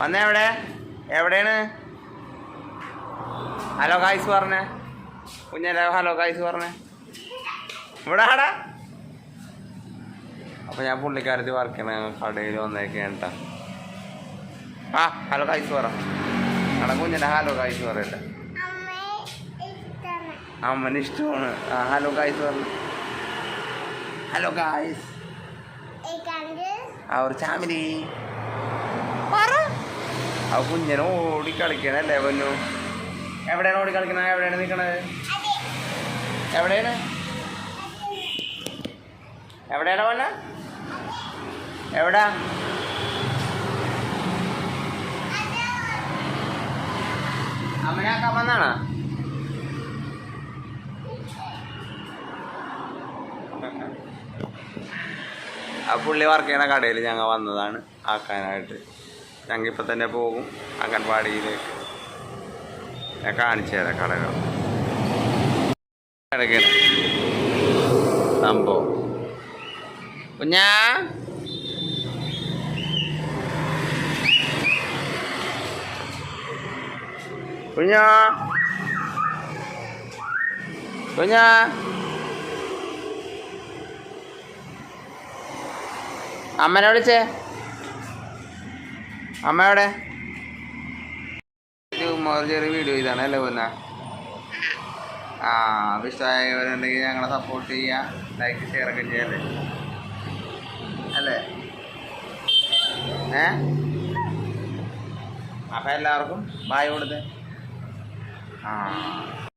വന്നേ എവിടെ എവിടെയാണ്? ഹലോ കായ്സ് പറഞ്ഞേ. കുഞ്ഞല്ലേ ഹലോ കായ്സ് പറഞ്ഞേ. ഇവിടെ ആടാ. അപ്പോൾ ഞാൻ പുള്ളിക്കാരത്തി വർക്ക് ചെയ്യണ കടയിൽ വന്നേക്കാണ് കേട്ടോ ആ ഹലോ കായ്സ് പറ. അവിടെ കുഞ്ഞിന്റെ ഹലോ കായ്സ് പറയല്ല അമ്മന് ഇഷ്ടമാണ്. ആ ഹലോ കായ്സ് പറഞ്ഞു ഹലോ കായ്സ് ഒരു ചാമിലി ആ കുഞ്ഞനെ ഓടി കളിക്കണല്ലേ പൊന്നു എവിടെയാണ് ഓടി കളിക്കണത് എവിടെയാണ് നിൽക്കണത് എവിടെയാണ്? എവിടെയാണ് പൊന്ന? എവിടാ? അമ്മനെ ആക്കാൻ വന്നാണോ? ആ പുള്ളി വർക്ക് ചെയ്യണ കടയിൽ ഞങ്ങൾ വന്നതാണ് ആക്കാനായിട്ട്. ഞങ്ങൾ തന്നെ പോകും അംഗൻവാടിയിലേക്ക്. ഞാൻ കാണിച്ചു തരാം കടകൾ. കിടക്കണ സംഭവം. കുഞ്ഞാ? കുഞ്ഞാ? കുഞ്ഞാ? അമ്മനെ വിളിച്ചേ. അമ്മ എവിടെ ചെറിയ വീഡിയോ ഇതാണ് അല്ലേ പോന്ന? ആ അപ്പോൾ ഇഷ്ടമായവരുണ്ടെങ്കിൽ ഞങ്ങളെ സപ്പോർട്ട് ചെയ്യുക ലൈക്ക് ഷെയർ ഒക്കെ ചെയ്യല്ലേ? അല്ലേ? ഏ? അപ്പം എല്ലാവർക്കും ബായ് കൊടുത്തേ. ആ.